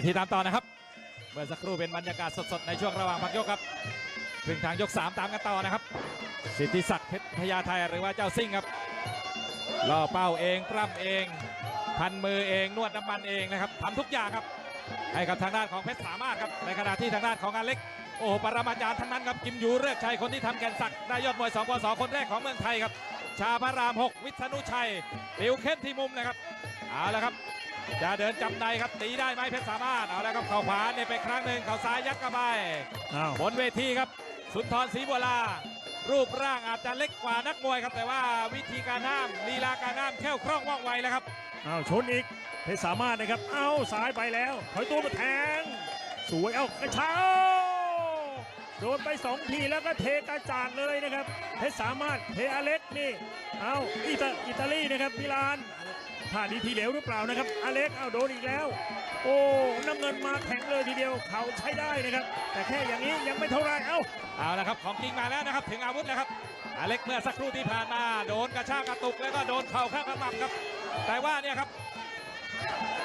วทีตามต่อนะครับ เมื่อสักครู่เป็นบรรยากาศสดๆ ในช่วงระหว่างพักยกครับถึงทางยก 3 ตามกันต่อนะครับ สิทธิศักดิ์เพชรพญาไทยหรือว่าเจ้าซิ่งครับล่อเป้าเองปล้ำเอง พันมือเองนวดน้ำมันเองนะครับทำทุกอย่างครับ ให้กับทางด้านของเพชรสามารถครับในขณะที่ทางด้านของงานเล็กโอ้โหปรมาจารย์ทั้งนั้นครับกิมยูเลือกชัยคนที่ทำแกนสักดิ์ได้ยอดมวย2ปสคนแรกของเมืองไทยครับ ชาพระราม 6 วิษณุชัยติวเข้มที่มุมนะครับเอาละครับ จะเดินจำในครับตีได้ไหมเพชรสามารถเอาละครับเข่าขวาเนี่ยไปครั้งหนึ่งเข่าซ้ายยัดเข้าไปอ้าวบนเวทีครับ สุนทรศรีบัวลา รูปร่างอาจจะเล็กกว่านักมวยครับ แต่ว่าวิธีการห้ามลีลาการห้ามแค่วคล่องว่องไวแล้วครับอ้าวชนอีกเพชรสามารถนะครับ เอ้าซ้ายไปแล้วถอยตัวมาแทง สวยเอ้ากระเช้าโดนไปสองทีแล้วก็เทกระจาดเลยนะครับเพชรสามารถเทอเล็กนี่เอ้าอิตาอิตาลีนะครับมิลาน ท่าดีทีเหลวหรือเปล่านะครับอเล็กเอ้าโดนอีกแล้ว โอ้น้ำเงินมาแข็งเลยทีเดียวเขาใช้ได้นะครับ แต่แค่อย่างนี้ยังไม่เท่าไหรเอ้าเอาละครับของจริงมาแล้วนะครับ ถึงอาวุธแล้วครับอเล็กเมื่อสักครู่ที่ผ่านมาโดนกระชากกระตุกแล้วก็โดนเข่าข้างกระหม่ำครับ แต่ว่าเนี่ยครับ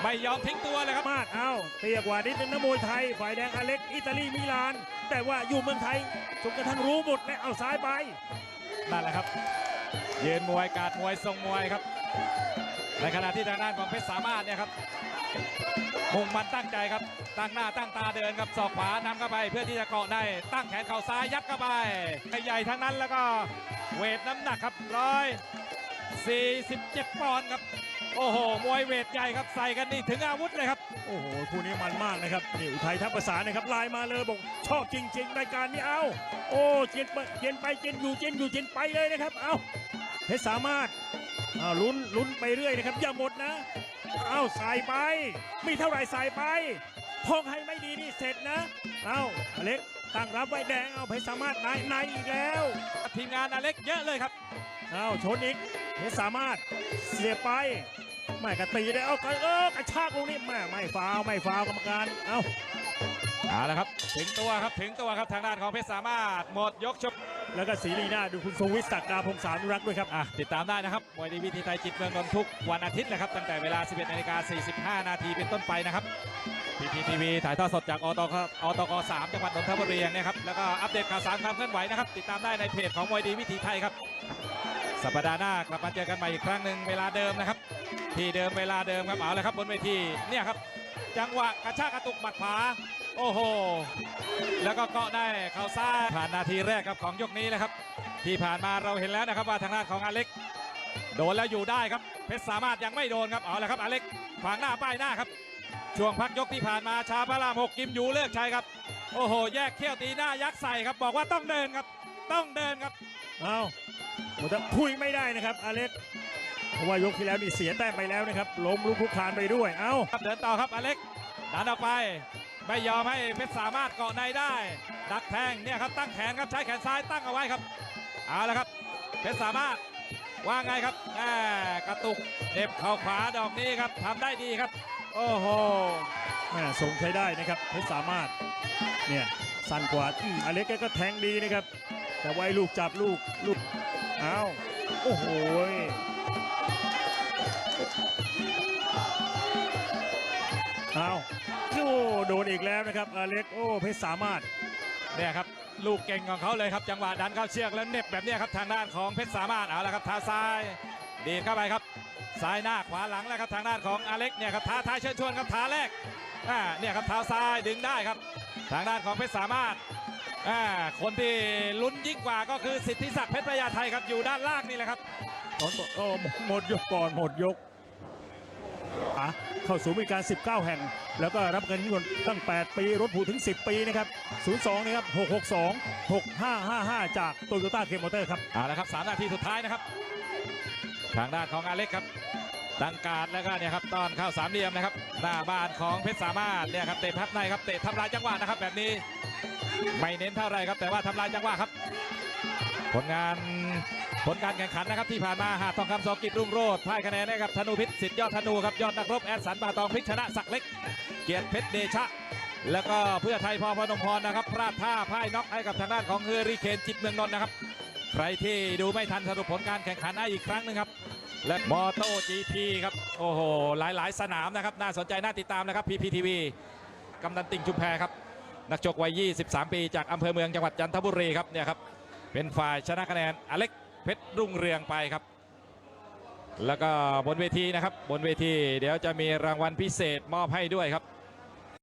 ไม่ยอมทิ้งตัวเลยครับมาดเอาเตียกว่านิดนึงนะมวยไทย ฝ่ายแดงอเล็ก อิตาลีมิลาน แต่ว่าอยู่เมืองไทยจนกระทั่งรู้หมดและเอาซ้ายไปนั่นแหละครับยืนมวยการมวยทรงมวยครับ ในขณะที่ทางด้านของเพชรสามารถเนี่ยครับมุ่งมันตั้งใจครับ ตั้งหน้าตั้งตาเดินครับศอกขวานำเข้าไป เพื่อที่จะเกาะในตั้งแขนเข่าซ้ายยัดเข้าไปใหญ่ๆทั้งนั้นแล้วก็เวทน้ำหนักครับร้อย47ปอนด์ครับโอ้โห มวยเวทใหญ่ครับ ใส่กันนี่ถึงอาวุธเลยครับ โอ้โห คู่นี้มันมากนะครับนี่อุทัยทัพภาษานะครับไลน์มาเลยบอก ชอบจริงๆรายการนี้เอา โอ้เจนไปเจนไปเจนอยู่เจนอยู่เจนไปเลยนะครับ เอาเพชรสามารถ อาลุ้นลุ้นไปเรื่อยนะครับ อย่าหมดนะเอาใส่ไป มีเท่าไหร่ใส่ไปพองให้ไม่ดีนี่เสร็จนะเอาอเล็กตั้งรับไว้แดงเอาเพชรสามารถในในอีกแล้วทีมงานอเล็กเยอะเลยครับเอาชนอีกเพชรสามารถเสียบไปไม่กระตีได้เอากระเออกระชากลูกนี้แม่ไม่ฟาวล์ไม่ฟาวล์กรรมการเอา เอาละครับถึงตัวครับถึงตัวครับทางด้านของเพชรสามารถหมดยกชกแล้วก็สีลีหน้าดูคุณทรงวิทย์ศักดาพงศานุรักษ์ด้วยครับอะติดตามได้นะครับมวยดีวิธีไทยจิตเมืองนนท์ทุกวันอาทิตย์นะครับตั้งแต่เวลา 11นาฬิกา45 นาทีเป็นต้นไปนะครับพีพีทีวีถ่ายทอดสดจากอตกอตก3จังหวัดนนทบุรีนะครับแล้วก็อัปเดตข่าวสารความเคลื่อนไหวนะครับติดตามได้ในเพจของมวยดีวิถีไทยครับสัปดาห์หน้ากลับมาเจอกันใหม่อีกครั้งหนึ่งเวลาเดิมนะครับ ที่เดิมเวลาเดิมครับเอาเลยครับบนเวทีเนี่ยครับจังหวะกระชากกระตุกหมัดขวา โอ้โห แล้วก็เกาะได้เข่าซ้ายผ่านนาทีแรกครับของยกนี้นะครับ ที่ผ่านมาเราเห็นแล้วนะครับว่าทางด้านของอเล็ก โดนแล้วอยู่ได้ครับเพชรสามารถยังไม่โดนครับเอาละครับอเล็กขวางหน้าป้ายหน้าครับ ช่วงพักยกที่ผ่านมาชาพระรามหกกิมยูเลิกชัยครับ โอ้โห แยกเขี้ยวตีหน้ายักษ์ใส่ครับบอกว่าต้องเดินครับ ต้องเดินครับเอาโอ้แต่คุยไม่ได้นะครับอเล็กเพราะว่ายกที่แล้วนี่เสียแต้มไปแล้วนะครับล้มลุกคลุกคลานไปด้วยเอาครับเดินต่อครับอเล็กดันออกไป ไม่ยอมให้เพชรสามารถเกาะในได้ ดักแทงเนี่ยครับตั้งแขนครับใช้แขนซ้ายตั้งเอาไว้ครับเอาละครับเพชรสามารถว่าไงครับแหมกระตุกเด็บเข่าขวาดอกนี้ครับทำได้ดีครับ โอ้โหแม่ทรงใช้ได้นะครับเพชรสามารถเนี่ยสั้นกว่าออเล็กแกก็แทงดีนะครับ แต่ไว้ลูกจับลูกลูกเอาโอ้โห อาโอ้โดนอีกแล้วนะครับอเล็กโอ้เพชรสามารถเนี่ยครับลูกเก่งของเขาเลยครับจังหวะดันเข้าเชือกแล้วเหน็บแบบเนี้ยครับทางด้านของเพชรสามารถเอาละครับเท้าซ้ายดีดเข้าไปครับซ้ายหน้าขวาหลังแล้วครับทางด้านของอเล็กเนี่ยครับท้าทายเชิญชวนครับท้าแรกอ่าเนี่ยครับเท้าซ้ายดึงได้ครับ ทางด้านของเพชรสามารถอ่าคนที่ลุ้นยิ่งกว่าก็คือสิทธิศักดิ์เพชรพญาไทยครับอยู่ด้านล่างนี่แหละครับตอนโอ้หมดยกก่อนหมดยกอะ เข้าสู่มีการ 19 แห่ง แล้วก็รับเงินเงินตั้ง 8 ปีรถผูถึง 10 ปีนะครับ 02 นะครับ 662 6555 จากโตโยต้าเคมอเตอร์ครับเอาละครับสามนาทีสุดท้ายนะครับ ทางด้านของอเล็กครับตั้งการแล้วก็เนี่ยครับตอนเข้าสามเหลี่ยมนะครับ หน้าบ้านของเพชรสามารถเนี่ยครับเตะพับในครับเตะทำลายจังหวะนะครับ แบบนี้ไม่เน้นเท่าไรครับแต่ว่าทำลายจังหวะครับ ผลงานผลการแข่งขันนะครับที่ผ่านมาหาดทองคำสอกิจรุ่งโรจน์พ่ายคะแนนให้กับธนูพิษสิทธิ์ยอดธนูครับยอดนักรบแอดสันป่าตองพลิกชนะศักเล็ก เกียรติเพชรเดชะ แล้วก็เพื่อไทยพอพนมพรนะครับพลาดท่าพ่ายน็อกให้กับทางด้านของเฮอริเคนจิตเมืองนนท์นะครับใครที่ดูไม่ทันสรุปผลการแข่งขันได้อีกครั้งหนึงครับและมอโต้ GP ครับโอ้โหหลายๆ สนามนะครับน่าสนใจน่าติดตามนะครับ PPTV กำนันติ่งชุมแพครับนักชกวัย 23 ปีจากอำเภอเมืองจังหวัดจันทบุรีครับเนี่ยครับ เป็นฝ่ายชนะคะแนนอเล็กเพชรรุ่งเรืองไปครับ แล้วก็บนเวทีนะครับ บนเวทีเดี๋ยวจะมีรางวัลพิเศษมอบให้ด้วยครับ